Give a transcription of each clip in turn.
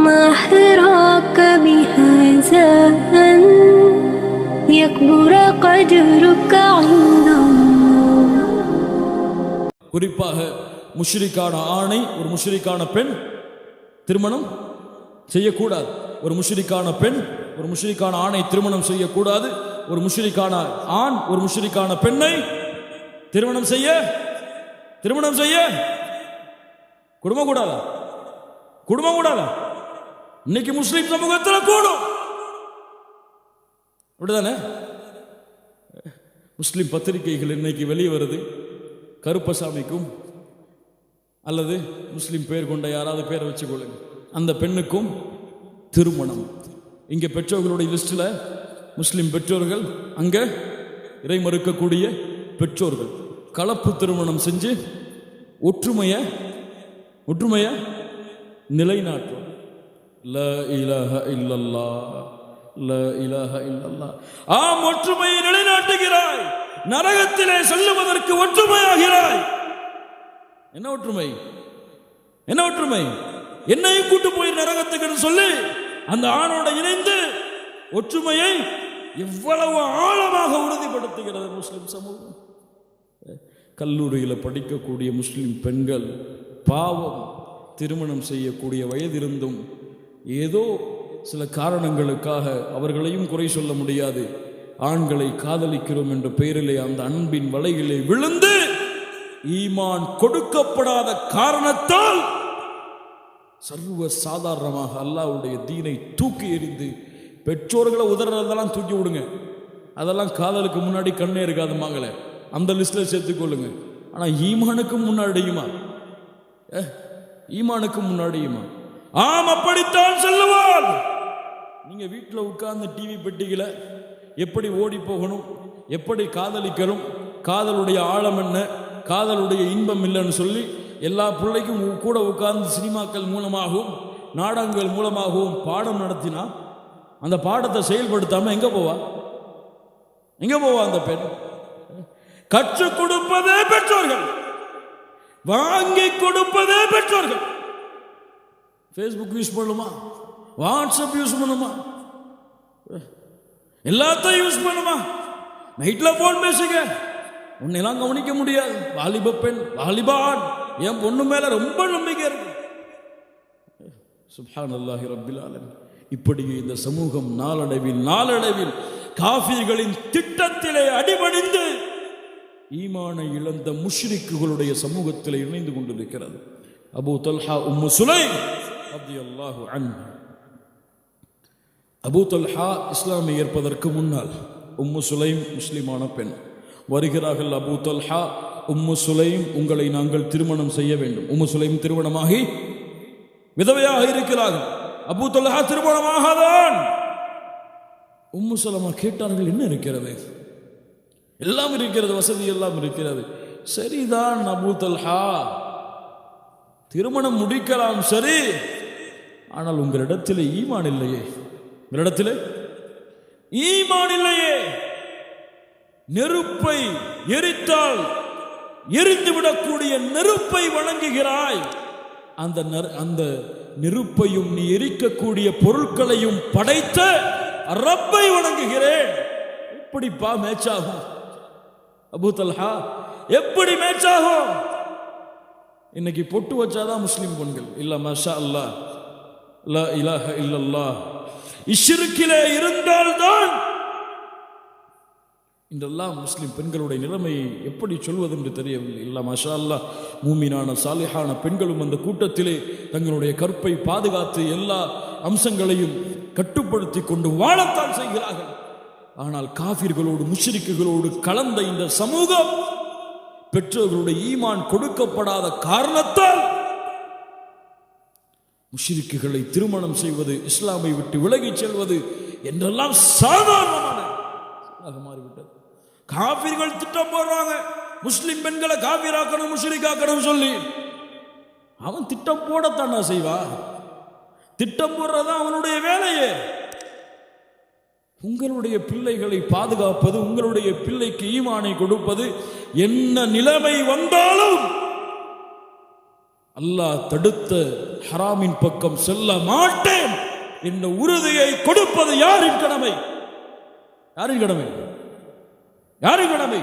ما حراك بهذا أن يكبر قدرك عند الله குறிப்பாக முஷ்ரிக்கான ஆணை ஒரு முஷ்ரிக்கான பெண் திருமணம் செய்யக்கூடாது ஒரு முஷ்ரிக்கான பெண் ஒரு முஷ்ரிக்கான ஆணை திருமணம் செய்யக்கூடாது ஒரு முஷ்ரிக்கான ஆண் ஒரு முஷ்ரிக்கான பெண்ணை திருமணம் செய்ய திருமணம் செய்ய குடும்பம் கூடாதா குடும்பம் கூடாதா இன்னைக்கு முஸ்லீம் சமூகத்தில் கூடும். அப்படிதானே? முஸ்லீம் பத்திரிகைகள் இன்னைக்கு வெளியே வருது கருப்பசாமிக்கும் அல்லது முஸ்லீம் பேர் கொண்ட யாராவது பேரை வச்சுக்கொள்ளுங்க. அந்த பெண்ணுக்கும் திருமணம். இங்கே பெற்றோர்களுடைய லிஸ்ட்டில் முஸ்லீம் பெற்றோர்கள் அங்கே இறை மறுக்கக்கூடிய பெற்றோர்கள். கலப்பு திருமணம் செஞ்சு ஒற்றுமையை ஒற்றுமையை நிலைநாட்டும் ஆம் ஒற்றுமையை நிலைநாட்டுகிறாய். நரகத்திலே செல்லுவதற்கு ஒற்றுமையாகிறாய். என்ன ஒற்றுமை? என்ன ஒற்றுமை? என்னையும் கூட்டு போய் நரகத்துக்கு சொல்லி. அந்த ஆணோட இணைந்து ஒற்றுமையை எவ்வளவு ஆழமாக உறுதிப்படுத்துகிறது முஸ்லிம் சமூகம். கல்லூரியில் படிக்கக்கூடிய முஸ்லிம் பெண்கள் பாவம் திருமணம் செய்யக்கூடிய வயதிருந்தும் ஏதோ சில காரணங்களுக்காக அவர்களையும் குறை சொல்ல முடியாது. ஆண்களை காதலிக்கிறோம் என்ற பெயரிலே அந்த அன்பின் வலையிலே விழுந்து ஈமான் கொடுக்கப்படாத காரணத்தால் சர்வ சாதாரணமாக அல்லாவுடைய தீனை தூக்கி எறிந்து பெற்றோர்களை உதறதெல்லாம் தூக்கி விடுங்க. அதெல்லாம் காதலுக்கு முன்னாடி கண்ணே இருக்காது மாங்களே. அந்த லிஸ்ட்ல சேர்த்துக்கொள்ளுங்க ஆனா ஈமானுக்கு முன்னாடியுமா? ஏ, ஈமானுக்கு முன்னாடியுமா? ஆம் அப்படித்தான் சொல்லுவாள் நீங்க வீட்டில் உட்கார்ந்து டிவி பெட்டிகளை எப்படி ஓடி போகணும் எப்படி காதலிக்கணும் காதலுடைய ஆழம் என்ன காதலுடைய இன்பம் இல்லைன்னு சொல்லி எல்லா பிள்ளைக்கும் உ- கூட உட்கார்ந்து சினிமாக்கள் மூலமாகவும் நாடகங்கள் மூலமாகவும் பாடம் நடத்தினா அந்த பாடத்தை செயல்படுத்தாம எங்க போவா? எங்க போவா அந்த பெண்? கற்றுக் கொடுப்பதே பெற்றோர்கள். வாங்கி கொடுப்பதே பெற்றோர்கள் ஃபேஸ்புக் யூஸ் பண்ணுமா? வாட்ஸ்அப் யூஸ் பண்ணுமா? எல்லாத்தையும் யூஸ் பண்ணுமா? நைட்டில் ஃபோன் பேசுங்க. உன்னையெல்லாம் கவனிக்க முடியாது. வாலிப பெண் வாலிபான் என் பொண்ணு மேலே ரொம்ப நம்பிக்கை இருக்கு. சுப்ஹான் அல்லாஹி ரப்பில் ஆலமீன். இப்படி இந்த சமூகம் நாளடைவில் நாளடைவில் காஃபிர்களின் திட்டத்திலே அடிபணிந்து ஈமானை இழந்த முஷ்ரிக்குகளுடைய சமூகத்தில் இணைந்து கொண்டிருக்கிறது. அபூ தல்ஹா உம்மு சுலை அப்தி அல்லாஹு அன் அபூ தல்ஹா இஸ்லாமை ஏற்பதற்கு முன்னால் உம்மு சுலைம் முஸ்லிமான பெண். வருகிறார்கள் அபூ தல்ஹா உம்மு சுலைம் உங்களை நாங்கள் திருமணம் செய்ய வேண்டும். உம்மு சுலைம் திருமணமாகி விதவையாக இருக்கிறார்கள். அபூ தல்ஹா திருமணமாகாதான். உம்மு சலமா கேட்டார்கள் என்ன இருக்கிறது? எல்லாம் இருக்கிறது வசதி எல்லாம் இருக்கிறது. சரிதான் அபூ தல்ஹா. திருமணம் முடிக்கலாம் சரி. ஆனால் உங்களிடத்தில் ஈமான் இல்லையே. உங்களிடத்தில் ஈமான் இல்லையே. நெருப்பை எரித்தால் எரிந்துவிடக்கூடிய நெருப்பை வணங்குகிறாய். அந்த நெரு- அந்த நெருப்பையும் நீ எரிக்கக்கூடிய பொருட்களையும் படைத்த ரப்பை வணங்குகிறேன். எப்படிப்பா மேட்ச் ஆகும் அபூ தல்ஹா எப்படி மேட்ச் ஆகும் இன்னைக்கு பொட்டு வச்சாதான் முஸ்லீம் பெண்கள். இல்ல மஷா அல்லாஹ். லா இலாஹ இல்லல்லாஹ் இஷ்ருக்கிலே இருந்தால்தான் இன்றெல்லாம் முஸ்லிம் பெண்களுடைய நிலைமையை எப்படி சொல்வது என்று தெரியவில்லை. இல்ல மஷா அல்லாஹ் மூமினான சாலிஹான பெண்களும் அந்த கூட்டத்திலே தங்களுடைய கற்பை பாதுகாத்து எல்லா அம்சங்களையும் கட்டுப்படுத்தி கொண்டு வாழத்தான் செய்கிறார்கள். ஆனால் காபிர்களோடு முஷ்ரிக்குகளோடு கலந்த இந்த சமூகம் பெற்றோர்களுடைய ஈமான் கொடுக்கப்படாத காரணத்தால் முஷ்ரிக்குகளை திருமணம் செய்வது இஸ்லாமை விட்டு விலகிச் செல்வது என்றெல்லாம் சாதாரணமான அது மாறிவிட்டது. காபிர்கள் திட்டம் போடுறாங்க. முஸ்லிம் பெண்களை காபிராக்கணும் முஷிரிக்காக்கணும் சொல்லி. அவன் திட்டம் போடத்தானா செய்வா. திட்டம் போடுறதா அவனுடைய வேலையே. உங்களுடைய பிள்ளைகளை பாதுகாப்பது உங்களுடைய பிள்ளைக்கு ஈமானை கொடுப்பது என்ன நிலைமை வந்தாலும் அல்லாஹ் தடுத்த ஹராமின் பக்கம் செல்ல மாட்டேன். என்ற உறுதியை கொடுப்பது யாரின் கடமை? யாரின் கடமை? யாரின் கடமை?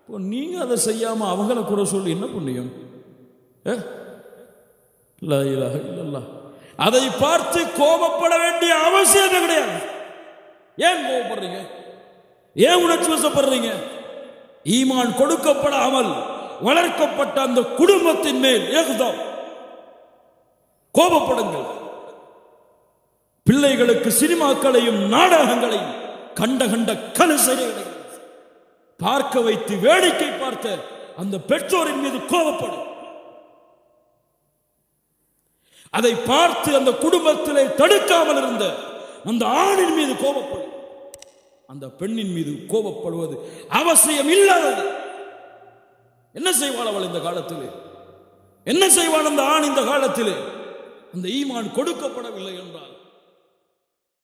இப்போ நீங்க அதை செய்யாம அவங்கள குறை சொல்லி என்ன புண்ணியம்? ஏ? அதை பார்த்து கோபப்பட வேண்டிய அவசியம் கிடையாது. ஏன் கோபப்படுறீங்க? ஏன் உணர்ச்சி வசப்படுறீங்க? ஈமான் கொடுக்கப்படாமல் வளர்க்கப்பட்ட அந்த குடும்பத்தின் மேல் ஏகுதம். கோபப்படுங்கள். பிள்ளைகளுக்கு சினிமாக்களையும் நாடகங்களையும் கண்ட கண்ட கலுசைகளை பார்க்க வைத்து வேடிக்கை பார்த்த அந்த பெற்றோரின் மீது கோபப்படும் அதை பார்த்து அந்த குடும்பத்திலே தடுக்காமல் இருந்த அந்த ஆணின் மீது கோபப்படும் அந்த பெண்ணின் மீது கோபப்படுவது அவசியம் இல்லாதது என்ன செய்வாள் அவள் இந்த காலத்தில்? என்ன செய்வாள் அந்த ஆண் இந்த காலத்திலே? அந்த ஈமான் கொடுக்கப்படவில்லை என்றால்